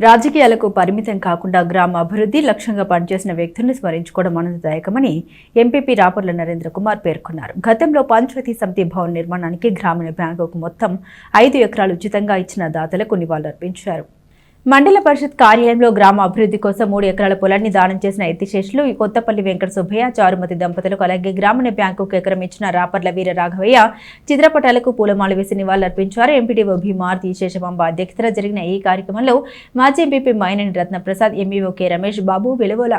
రాజకీయాలకు పరిమితం కాకుండా గ్రామ అభివృద్ధి లక్ష్యంగా పనిచేసిన వ్యక్తులను స్మరించుకోవడం ఆనందదాయకమని ఎంపీపీ రాపర్ల నరేంద్ర కుమార్ పేర్కొన్నారు. గతంలో పంచాయతీ సమితి భవన్ నిర్మాణానికి గ్రామీణ బ్యాంకుకు మొత్తం ఐదు ఎకరాలు ఉచితంగా ఇచ్చిన దాతలకు నివాళులర్పించారు. మండల పరిషత్ కార్యాలయంలో గ్రామ అభివృద్ధి కోసం మూడు ఎకరాల పొలాన్ని దానం చేసిన ఎత్తిశేషులు ఈ కొత్తపల్లి వెంకట సుబ్బయ్య చారుమతి దంపతులకు అలాగే గ్రామీణ బ్యాంకుకు ఎకరం ఇచ్చిన రాపర్ల వీర రాఘవయ్య చిత్రపటాలకు పూలమాల వేసి నివాళులర్పించారు. ఎంపీడీఓ భీమార్తి శేషమాంబ అధ్యక్షతన జరిగిన ఈ కార్యక్రమంలో మాజీ MPP Mainani Ratnaprasad MEO K Ramesh Babu Veluvala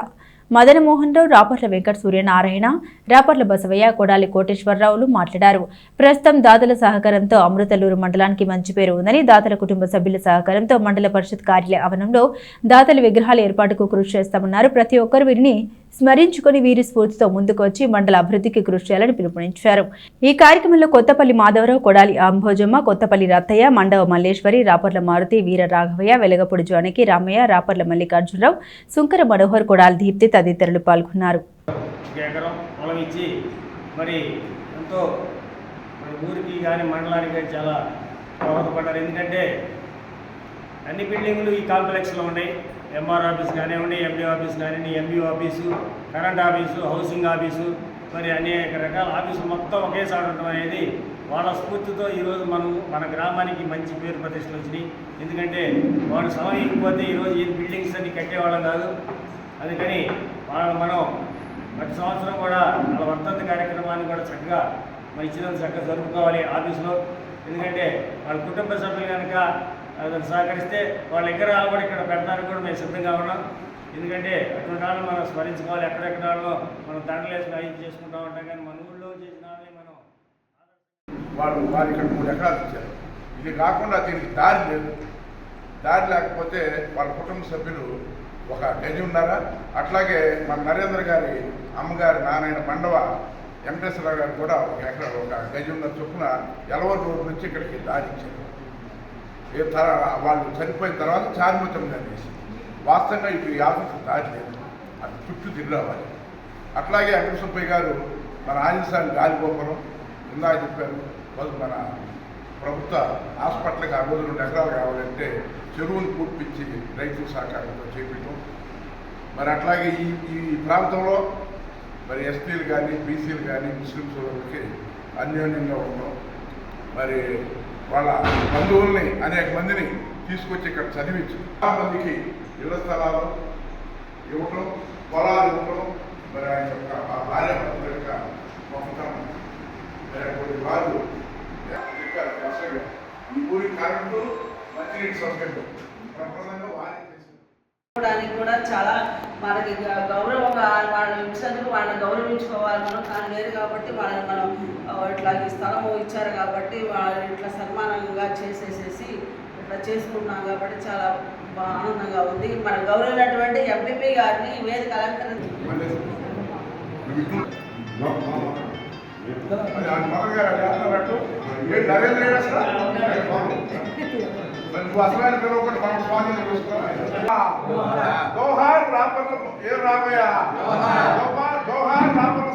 Madanamohan Rao Raparla Venkata Suryanarayana Raparla Basavaiah Kodali కోటేశ్వరరావులు మాట్లాడారు. ప్రస్తుతం దాతల సహకారంతో అమృతలూరు మండలానికి మంచి పేరు ఉందని దాతల కుటుంబ సభ్యుల సహకారంతో మండల పరిషత్ కార్యాలయ ఆవరణంలో దాతల విగ్రహాల ఏర్పాటుకు కృషి చేస్తామన్నారు. ప్రతి ఒక్కరు వీరిని స్మరించుకొని వీరి స్ఫూర్తితో ముందుకు వచ్చి మండల అభివృద్ధికి కృషి చేయాలని పిలుపునిచ్చారు. ఈ కార్యక్రమంలో కొత్తపల్లి మాధవరావు కొడాలి అంభోజమ్మ కొత్తపల్లి రత్తయ్య మండవ మల్లేశ్వరి రాపర్ల మారుతి వీర రాఘవయ్య వెలగపూడి జానకి రామయ్య రాపర్ల మల్లికార్జునరావు సుంకర మనోహర్ కొడాలి దీప్తి తదితరులు పాల్గొన్నారు. ఒక ఎకరం పొలం ఇచ్చి మరి ఎంతో మరి ఊరికి కానీ మండలానికి కానీ చాలా దోహదపడ్డారు. ఎందుకంటే అన్ని బిల్డింగ్లు ఈ కాంప్లెక్స్లో ఉన్నాయి. ఎంఆర్ ఆఫీస్ కానివ్వండి ఎండి ఆఫీస్ కానివ్వండి MB office current office housing office మరి అనేక రకాల ఆఫీసులు మొత్తం ఒకేసారి ఉండడం అనేది వాళ్ళ స్ఫూర్తితో ఈరోజు మనం మన గ్రామానికి మంచి పేరు ప్రతిష్టలు వచ్చినాయి. ఎందుకంటే వాళ్ళు సమయం ఇవ్వకపోతే ఈరోజు ఈ బిల్డింగ్స్ అన్ని కట్టేవాళ్ళం కాదు. అందుకని వాళ్ళ మనం ప్రతి సంవత్సరం కూడా వాళ్ళ వర్తంత కార్యక్రమాన్ని కూడా చక్కగా మన ఇచ్చినందుకు చక్కగా జరుపుకోవాలి ఆఫీసులో. ఎందుకంటే వాళ్ళ కుటుంబ సభ్యులు కనుక అతను సహకరిస్తే వాళ్ళ ఎకరాలు కూడా ఇక్కడ పెడతానికి కూడా మేము సిద్ధంగా ఉన్నాం. ఎందుకంటే అటువంటి వాళ్ళు మనం స్మరించుకోవాలి. ఎక్కడెక్కడ వాళ్ళలో మనం దండలు వేసుకుని చేసుకుంటూ ఉంటాం కానీ మన ఊళ్ళో చేసిన వాళ్ళని మనం వాళ్ళు వారు ఇక్కడ మూడు ఎకరాలు ఇచ్చారు. ఇది కాకుండా దీనికి దారి లేదు. దారి లేకపోతే వాళ్ళ కుటుంబ సభ్యులు ఒక గది ఉన్నారా అట్లాగే మన నరేంద్ర గారి అమ్మగారి నారాయణ మండవ వెంకటేశ్వరరావు గారు కూడా ఒక ఎకరా ఒక గజం ఉన్న చొప్పున ఎలవర్ రోడ్ నుంచి ఇక్కడికి దారించారు ఏ తర- వాళ్ళు చనిపోయిన తర్వాత చారిమతం గారు వాస్తవంగా ఇప్పుడు ఈ ఆఫీసు దారి లేదు అది చుట్టూ తిరిగి అట్లాగే వెంకట సుబ్బయ్య గారు మన ఆంజనేయ గాలిగోపురం ఇందాక చెప్పారు వాళ్ళు మన ప్రభుత్వ హాస్పిటల్కి ఆ రోజు రెండు ఎకరాలు కావాలంటే చెరువులు పూర్పించి రైతుల సహకారంతో చేపించడం మరి అట్లాగే ఈ ఈ ప్రాంతంలో మరి ఎస్టీలు కానీ బీసీలు కానీ ముస్లిం సోదరులకి అన్యోన్యంగా ఉండడం మరి వాళ్ళ బంధువుల్ని అనేక మందిని తీసుకొచ్చి ఇక్కడ చదివించు. మందికి ఇళ్ళ స్థలాలు ఇవ్వటం పొలాలు ఇవ్వటం మరి ఆయన యొక్క ఆ భార్య యొక్క గొప్పతనం మరి అటువంటి వారు అసలు ఈ ఊరి కరెంటు మంచినీటి వారి చేసుకోవడానికి కూడా చాలా మనకి గ- గౌరవంగా వాళ్ళని ఇచ్చినందుకు వాళ్ళని గౌరవించుకోవాలి మనం కానీ లేదు కాబట్టి వాళ్ళని మనం ఇట్లా ఈ స్థలం ఇచ్చారు కాబట్టి వాళ్ళు ఇట్లా సన్మానంగా చేసేసేసి ఇట్లా చేసుకున్నాం కాబట్టి చాలా ఆనందంగా ఉంది. మన గౌరవమైనటువంటి ఎంపీపీ గారిని వేదిక అలంకరించి మళ్ళీ అది ఆ మగ గారు అది అన్నట్టు ఏ నరేంద్ర రెడ్డి అసలు మరి నువ్వు అసలైన పిలవకుండా మనం స్వాధీనం చేసుకోవాలి జోహార్ రాపర్ల ఏ రామయ్య జోహార్ జోహార్ రాపర్ల